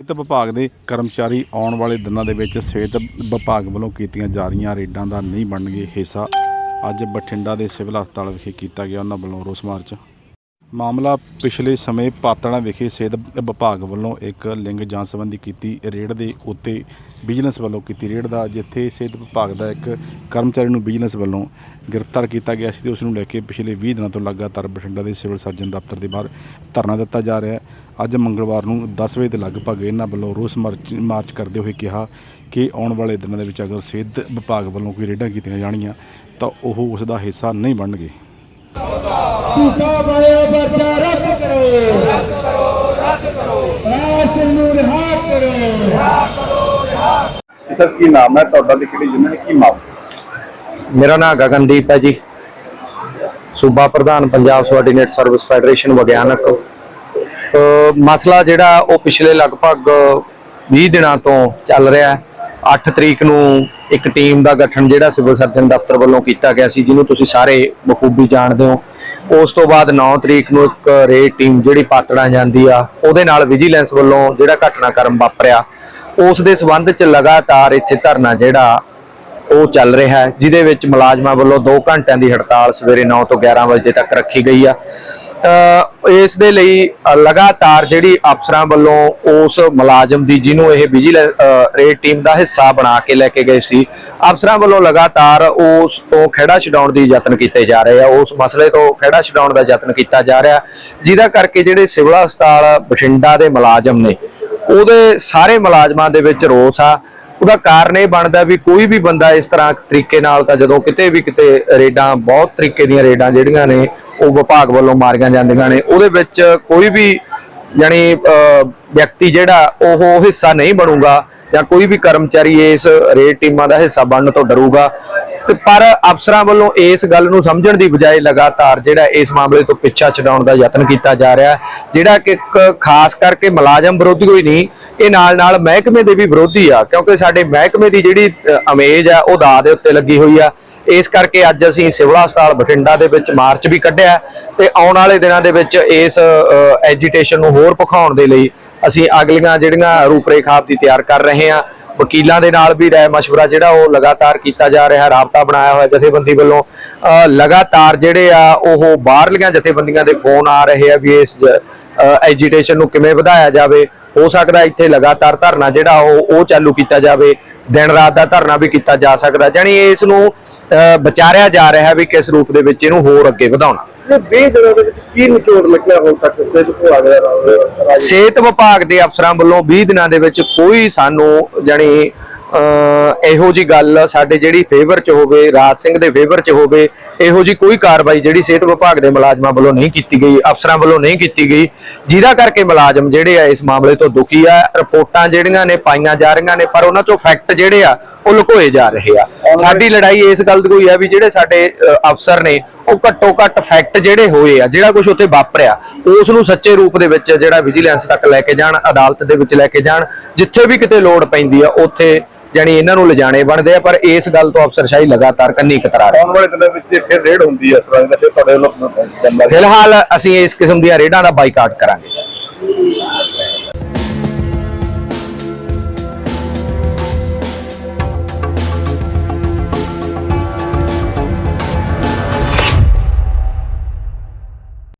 ਸਿਹਤ ਵਿਭਾਗ ਦੇ ਕਰਮਚਾਰੀ ਆਉਣ ਵਾਲੇ ਦਿਨਾਂ ਦੇ ਵਿੱਚ ਸਿਹਤ ਵਿਭਾਗ ਵੱਲੋਂ ਕੀਤੀਆਂ ਜਾ ਰਹੀਆਂ ਰੇਡਾਂ ਦਾ ਨਹੀਂ ਬਣਨਗੇ ਹਿੱਸਾ। ਅੱਜ ਬਠਿੰਡਾ ਦੇ ਸਿਵਲ ਹਸਪਤਾਲ ਵਿਖੇ ਕੀਤਾ ਗਿਆ ਉਹਨਾਂ ਵੱਲੋਂ ਰੋਸ ਮਾਰਚ। ਮਾਮਲਾ ਪਿਛਲੇ ਸਮੇਂ ਪਾਤੜਾ ਵਿਖੇ ਸਿਹਤ ਵਿਭਾਗ ਵੱਲੋਂ ਇੱਕ ਲਿੰਗ ਜਾਂਚ ਸੰਬੰਧੀ ਕੀਤੀ ਰੇਡ ਦੇ ਉੱਤੇ ਵਿਜੀਲੈਂਸ ਵੱਲੋਂ ਕੀਤੀ ਰੇਡ ਦਾ, ਜਿੱਥੇ ਸਿਹਤ ਵਿਭਾਗ ਦਾ ਇੱਕ ਕਰਮਚਾਰੀ ਨੂੰ ਵਿਜੀਲੈਂਸ ਵੱਲੋਂ ਗ੍ਰਿਫਤਾਰ ਕੀਤਾ ਗਿਆ ਸੀ ਤੇ ਉਸ ਨੂੰ ਲੈ ਕੇ ਪਿਛਲੇ 20 ਦਿਨਾਂ ਤੋਂ ਲਗਾਤਾਰ ਬਠਿੰਡਾ ਦੇ ਸਿਵਲ ਸਰਜਨ ਦਫ਼ਤਰ ਦੇ ਬਾਹਰ ਧਰਨਾ ਦਿੱਤਾ ਜਾ ਰਿਹਾ ਹੈ। ਅੱਜ ਮੰਗਲਵਾਰ ਨੂੰ 10 ਵਜੇ ਦੇ ਲਗਭਗ ਇਹਨਾਂ ਵੱਲੋਂ ਰੋਸ ਮਾਰਚ ਮਾਰਚ ਕਰਦੇ ਹੋਏ ਕਿਹਾ ਕਿ ਆਉਣ ਵਾਲੇ ਦਿਨਾਂ ਦੇ ਵਿੱਚ ਅਗਰ ਸਿਹਤ ਵਿਭਾਗ ਵੱਲੋਂ ਕੋਈ ਰੇਡਾਂ ਕੀਤੀਆਂ ਜਾਣਗੀਆਂ ਤਾਂ ਉਹ ਉਸ ਦਾ ਹਿੱਸਾ ਨਹੀਂ ਬਣਨਗੇ। ਝੂਠਾ ਪਾਇਆ ਪਰਚਾ ਰੱਦ ਕਰੋ। ਰੱਦ ਕਰੋ ਰੱਦ ਕਰੋ ਰਾਸ਼ਨ ਨੂੰ ਰਿਹਾ ਕਰੋ। ਸਰ ਕੀ ਨਾਮ ਹੈ ਤੁਹਾਡਾ ਤੇ ਕਿਹੜੀ ਜਿੰਨਾਂ ਨੇ ਕੀ ਮਾਮਲਾ? ਮੇਰਾ ਨਾਮ ਗਗਨਦੀਪ ਹੈ ਜੀ। ਸੂਬਾ ਪ੍ਰਧਾਨ ਪੰਜਾਬ ਸਬਆਰਡੀਨੇਟ ਸਰਵਿਸ ਫੈਡਰੇਸ਼ਨ ਵਿਗਿਆਨਕ। ਮਸਲਾ ਜਿਹੜਾ ਉਹ ਪਿਛਲੇ ਲਗਭਗ 20 ਦਿਨਾਂ ਤੋਂ ਚੱਲ ਰਿਹਾ ਹੈ। 8 ਤਰੀਕ ਨੂੰ ਇੱਕ ਟੀਮ ਦਾ ਗਠਨ ਜਿਹੜਾ ਸਿਵਲ ਸਰਜਨ ਦਫ਼ਤਰ ਵੱਲੋਂ ਕੀਤਾ ਗਿਆ ਸੀ ਜਿਹਨੂੰ ਤੁਸੀਂ ਸਾਰੇ ਬਖੂਬੀ ਜਾਣਦੇ ਹੋ। ਉਸ ਤੋਂ ਬਾਅਦ 9 ਤਰੀਕ ਨੂੰ ਇੱਕ ਰੇਡ ਟੀਮ ਜਿਹੜੀ ਪਾਤੜਾ ਜਾਂਦੀ ਆ, ਉਹਦੇ ਨਾਲ ਵਿਜੀਲੈਂਸ ਵੱਲੋਂ ਜਿਹੜਾ ਘਟਨਾਕ੍ਰਮ ਵਾਪਰਿਆ। ਉਸ ਦੇ ਸਬੰਧ ਚ ਲਗਾਤਾਰ ਇੱਥੇ ਧਰਨਾ ਜਿਹੜਾ, ਉਹ ਚੱਲ ਰਿਹਾ ਹੈ, ਜਿਹਦੇ ਵਿੱਚ ਮੁਲਾਜ਼ਮਾਂ ਵੱਲੋਂ 2 ਘੰਟਿਆਂ ਦੀ ਹੜਤਾਲ ਸਵੇਰੇ 9 ਤੋਂ 11 ਵਜੇ ਤੱਕ ਰੱਖੀ ਗਈ ਆ। ਇਸ ਦੇ ਲਈ ਲਗਾਤਾਰ ਜਿਹੜੀ ਅਫਸਰਾਂ ਵੱਲੋਂ ਉਸ ਮੁਲਾਜ਼ਮ ਦੀ ਜਿਹਨੂੰ ਇਹ ਵਿਜੀਲੈਂਸ ਰੇਡ ਟੀਮ ਦਾ ਹਿੱਸਾ ਬਣਾ ਕੇ ਲੈ ਕੇ ਗਏ ਸੀ ਅਫਸਰਾਂ ਵੱਲੋਂ ਲਗਾਤਾਰ ਉਸ ਤੋਂ ਖਹਿੜਾ ਛਡਾਉਣ ਦੀ ਯਤਨ ਕੀਤੇ ਜਾ ਰਹੇ ਆ। ਉਸ ਮਸਲੇ ਤੋਂ ਖਹਿੜਾ ਛਡਾਉਣ ਦਾ ਯਤਨ ਕੀਤਾ ਜਾ ਰਿਹਾ। ਜਿਹਦਾ ਕਰਕੇ ਜਿਹੜੇ ਸਿਵਲ ਹਸਪਤਾਲ ਬਠਿੰਡਾ ਦੇ ਮੁਲਾਜ਼ਮ ਨੇ, ਉਹਦੇ ਸਾਰੇ ਮੁਲਾਜ਼ਮਾਂ ਦੇ ਵਿੱਚ ਰੋਸ ਆ। ਉਹਦਾ ਕਾਰਨ ਇਹ ਬਣਦਾ ਵੀ ਕੋਈ ਵੀ ਬੰਦਾ ਇਸ ਤਰ੍ਹਾਂ ਤਰੀਕੇ ਨਾਲ ਤਾਂ ਜਦੋਂ ਕਿਤੇ ਵੀ ਕਿਤੇ ਰੇਡਾਂ, ਬਹੁਤ ਤਰੀਕੇ ਦੀਆਂ ਰੇਡਾਂ ਜਿਹੜੀਆਂ ਨੇ, ਉਹ ਵਿਭਾਗ ਵੱਲੋਂ ਮਾਰੀਆਂ ਜਾਂਦੀਆਂ ਨੇ। ਉਹਦੇ ਵਿੱਚ ਕੋਈ ਵੀ, ਯਾਨੀ ਵਿਅਕਤੀ ਜਿਹੜਾ ਉਹ ਹਿੱਸਾ ਨਹੀਂ ਬਣੂਗਾ। ਜਾਂ ਕੋਈ ਵੀ ਕਰਮਚਾਰੀ ਇਸ ਰੇਡ ਟੀਮਾਂ ਦਾ ਹਿੱਸਾ ਬਣਨ ਤੋਂ ਡਰੂਗਾ। ਤੇ ਪਰ ਅਫਸਰਾਂ ਵੱਲੋਂ ਇਸ ਗੱਲ ਨੂੰ ਸਮਝਣ ਦੀ ਬਜਾਏ ਲਗਾਤਾਰ ਜਿਹੜਾ ਇਸ ਮਾਮਲੇ ਤੋਂ ਪਿੱਛਾ ਛਡਾਉਣ ਦਾ ਯਤਨ ਕੀਤਾ ਜਾ ਰਿਹਾ ਜਿਹੜਾ ਕਿ ਇੱਕ ਖਾਸ ਕਰਕੇ ਮੁਲਾਜ਼ਮ ਵਿਰੋਧੀ ਹੋਈ ਨਹੀਂ, ਇਹ ਨਾਲ ਨਾਲ ਮਹਿਕਮੇ ਦੇ ਵੀ ਵਿਰੋਧੀ ਆ, ਕਿਉਂਕਿ ਸਾਡੇ ਮਹਿਕਮੇ ਦੀ ਜਿਹੜੀ ਅਮੇਜ ਆ, ਉਹ ਦਾ ਦੇ ਉੱਤੇ ਲੱਗੀ ਹੋਈ ਆ। ਇਸ ਕਰਕੇ ਅੱਜ ਅਸੀਂ ਸਿਵਲ ਹਸਪਤਾਲ ਬਠਿੰਡਾ ਦੇ ਵਿੱਚ ਮਾਰਚ ਵੀ ਕੱਢਿਆ ਤੇ ਆਉਣ ਵਾਲੇ ਦਿਨਾਂ ਦੇ ਵਿੱਚ ਇਸ ਐਜੀਟੇਸ਼ਨ ਨੂੰ ਹੋਰ ਭਖਾਉਣ ਦੇ ਲਈ ਅਸੀਂ ਅਗਲੀਆਂ ਜਿਹੜੀਆਂ ਰੂਪਰੇਖਾ ਆਪਦੀ ਤਿਆਰ ਕਰ ਰਹੇ ਹਾਂ। ਵਕੀਲਾਂ ਦੇ ਨਾਲ ਵੀ ਰਾਏ ਮਸ਼ਵਰਾ ਜਿਹੜਾ ਉਹ ਲਗਾਤਾਰ ਕੀਤਾ ਜਾ ਰਿਹਾ, ਰਾਬਤਾ ਬਣਾਇਆ ਹੋਇਆ ਜਥੇਬੰਦੀ ਵੱਲੋਂ। ਲਗਾਤਾਰ ਜਿਹੜੇ ਆ, ਉਹ ਬਾਹਰਲੀਆਂ ਜਥੇਬੰਦੀਆਂ ਦੇ ਫੋਨ ਆ ਰਹੇ ਆ ਵੀ ਇਸ ਐਜੀਟੇਸ਼ਨ ਨੂੰ ਕਿਵੇਂ ਵਧਾਇਆ ਜਾਵੇ। ਹੋ ਸਕਦਾ ਇੱਥੇ ਲਗਾਤਾਰ ਧਰਨਾ ਜਿਹੜਾ ਉਹ ਉਹ ਚਾਲੂ ਕੀਤਾ ਜਾਵੇ। ਦਿਨ ਰਾਤ ਦਾ ਧਰਨਾ ਵੀ ਕੀਤਾ ਜਾ ਸਕਦਾ ਜਾਨੀ ਇਸ ਨੂੰ ਵਿਚਾਰਿਆ ਜਾ ਰਿਹਾ ਵੀ ਕਿਸ ਰੂਪ ਦੇ ਵਿੱਚ ਇਹਨੂੰ ਹੋਰ ਅੱਗੇ ਵਧਾਉਣਾ। ਇਹ 20 ਦਿਨਾਂ ਦੇ ਵਿੱਚ ਕੀ ਨਿਚੋੜ ਲੱਗਿਆ ਹੁਣ ਤੱਕ ਸਿਹਤ ਵਿਭਾਗ ਦਾ ਰਾਜ ਸਿਹਤ ਵਿਭਾਗ ਦੇ ਅਫਸਰਾਂ ਵੱਲੋਂ 20 ਦਿਨਾਂ ਦੇ ਵਿੱਚ ਕੋਈ ਸਾਨੂੰ ਜਾਨੀ ਇਹੋ ਜੀ ਗੱਲ ਸਾਡੇ ਜਿਹੜੀ ਫੇਵਰ ਚ ਹੋਵੇ ਰਾਜ ਸਿੰਘ ਦੇ ਫੇਵਰ ਚ ਹੋਵੇ ਇਹੋ ਜੀ ਕੋਈ ਕਾਰਵਾਈ ਜਿਹੜੀ ਸਿਹਤ ਵਿਭਾਗ ਦੇ ਮੁਲਾਜ਼ਮਾਂ ਵੱਲੋਂ ਨਹੀਂ ਕੀਤੀ ਗਈ ਅਫਸਰਾਂ ਵੱਲੋਂ ਨਹੀਂ ਕੀਤੀ ਗਈ ਜਿਹਦਾ ਕਰਕੇ ਮੁਲਾਜ਼ਮ ਜਿਹੜੇ ਆ ਇਸ ਮਾਮਲੇ ਤੋਂ ਦੁਖੀ ਆ ਰਿਪੋਰਟਾਂ ਜਿਹੜੀਆਂ ਨੇ ਪਾਈਆਂ ਜਾ ਰਹੀਆਂ ਨੇ ਪਰ ਉਹਨਾਂ ਚੋਂ ਫੈਕਟ ਜਿਹੜੇ ਆ ਉਹ ਲੁਕੋਏ ਜਾ ਰਹੇ ਆ। ਸਾਡੀ ਲੜਾਈ ਇਸ ਗੱਲ ਦੀ ਕੋਈ ਆ ਵੀ ਜਿਹੜੇ ਸਾਡੇ ਅਫਸਰ ਨੇ ਉਹ ਘੱਟੋ ਘੱਟ ਫੈਕਟ ਜਿਹੜੇ ਹੋਏ ਆ ਜਿਹੜਾ ਕੁਝ ਉੱਥੇ ਵਾਪਰਿਆ ਉਸ ਨੂੰ ਸੱਚੇ ਰੂਪ ਦੇ ਵਿੱਚ ਜਿਹੜਾ ਵਿਜੀਲੈਂਸ ਤੱਕ ਲੈ ਕੇ ਜਾਣ ਅਦਾਲਤ ਦੇ ਵਿੱਚ ਲੈ ਕੇ ਜਾਣ ਜਿੱਥੇ ਵੀ ਕਿਤੇ ਲੋੜ ਪੈਂਦੀ ਆ ਉੱਥੇ ਜਾਨੀ ਇਹਨਾਂ ਨੂੰ ਲਿਜਾਣੇ ਬਣਦੇ ਆ ਪਰ ਇਸ ਗੱਲ ਤੋਂ ਅਫਸਰਸ਼ਾਹੀ ਲਗਾਤਾਰ ਕੰਨੀ ਕਤਰਾ ਰਹੀ। ਆਉਣ ਵਾਲੇ ਦਿਨਾਂ ਵਿੱਚ ਫਿਰ ਰੇਡ ਹੁੰਦੀ ਹੈ ਇਸ ਤਰ੍ਹਾਂ ਦੀ ਫਿਰ ਤੁਹਾਡੇ ਵੱਲੋਂ ਫਿਲਹਾਲ ਅਸੀਂ ਇਸ ਕਿਸਮ ਦੀਆਂ ਰੇਡਾਂ ਦਾ ਬਾਈਕਾਟ ਕਰਾਂਗੇ।